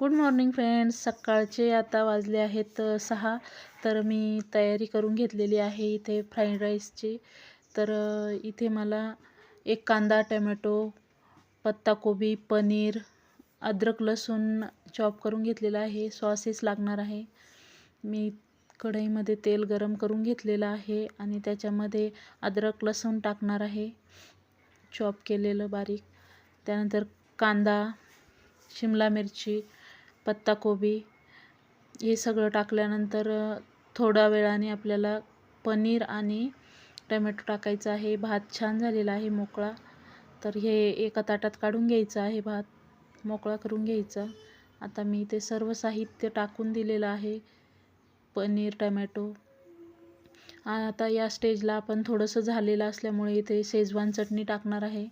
Good morning friends सकाळचे आता वाजले आहेत सहा. तर मी तयारी करून घेतलेली आहे इथे फ्राईड राईसची. तर इथे मला एक कांदा टमॅटो पत्ताकोबी पनीर अद्रक लसूण चॉप करून घेतलेला आहे. सॉसेस लागणार आहे. मी कढईमध्ये तेल गरम करून घेतलेलं आहे आणि त्याच्यामध्ये अद्रक लसूण टाकणार आहे. चॉप केलेलं बारीक. त्यानंतर कांदा शिमला मिरची पत्ताकोबी हे सगळं टाकल्यानंतर थोड्या वेळाने आपल्याला पनीर आणि टमॅटो टाकायचं आहे. भात छान झालेला आहे मोकळा. तर हे एका ताटात काढून घ्यायचं आहे भात. मोकळा करून घ्यायचा. आता मी ते सर्व साहित्य टाकून दिलेलं आहे. पनीर टमॅटो. आता या स्टेजला आपण थोडंसं झालेलं असल्यामुळे इथे शेजवान चटणी टाकणार आहे.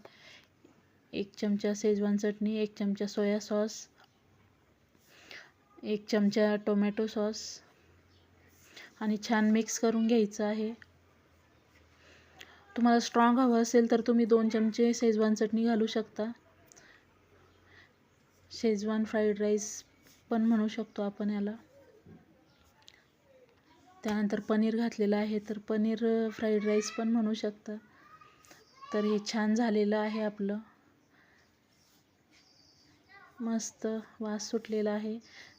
एक चमचा शेजवान चटणी एक चमचा सोया सॉस. एक चमचा टोमॅटो सॉस आणि छान मिक्स करून घ्यायचं आहे. तुम्हाला स्ट्रॉंग हवं असेल तर तुम्ही दोन चमचे शेजवान चटणी घालू शकता. शेजवान फ्राईड राईस पण म्हणू शकतो आपण याला. त्यानंतर पनीर घातलेलं आहे तर पनीर फ्राईड राईस पण म्हणू शकता. तर हे छान झालेलं आहे आपलं. मस्त वास सुटलेला आहे.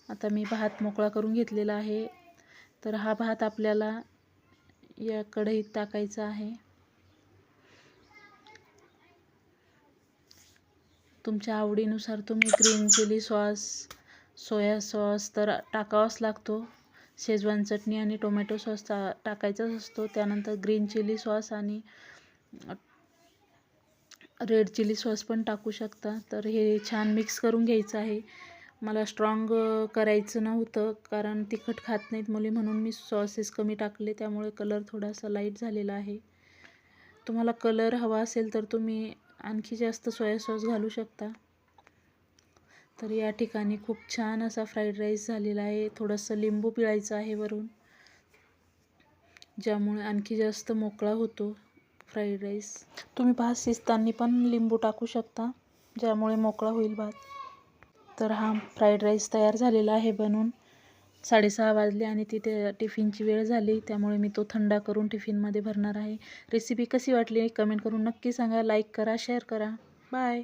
आता मी भात मोकळा करून घेतलेला आहे. तर हा भात आपल्याला या कढईत टाकायचा आहे. तुमच्या आवडीनुसार तुम्ही green chilli sauce soya sauce तर टाकावाच लागतो. शेजवान चटणी आणि टोमॅटो सॉस टा टाकायचाच असतो. त्यानंतर ग्रीन चिली सॉस आणि रेड चिली सॉस पण टाकू शकता. तर हे छान मिक्स करून घ्यायचं आहे. मला स्ट्रॉंग करायचं नव्हतं. कारण तिखट खात नाहीत मुली म्हणून मी सॉसेस कमी टाकले. त्यामुळे कलर थोडासा लाइट झालेला आहे. तुम्हाला कलर हवा असेल तर तुम्ही आणखी जास्त सोया सॉस घालू शकता. तर या ठिकाणी खूप छान असा फ्राईड राईस झालेला आहे. थोडंसं लिंबू पिळायचं आहे वरून. ज्यामुळे आणखी जास्त मोकळा होतो फ्राईड राईस तुम्ही भात शिजताना पण लिंबू टाकू शकता. ज्यामुळे मोकळा होईल भात. तर हा फ्राईड राईस तयार झालेला आहे बनवून साडेसहा वाजले आणि तिथे टिफिनची वेळ झाली. त्यामुळे मी तो थंड करून टिफिनमध्ये भरणार आहे. रेसिपी कशी वाटली? कमेंट करून नक्की सांगा. लाईक करा शेअर करा. बाय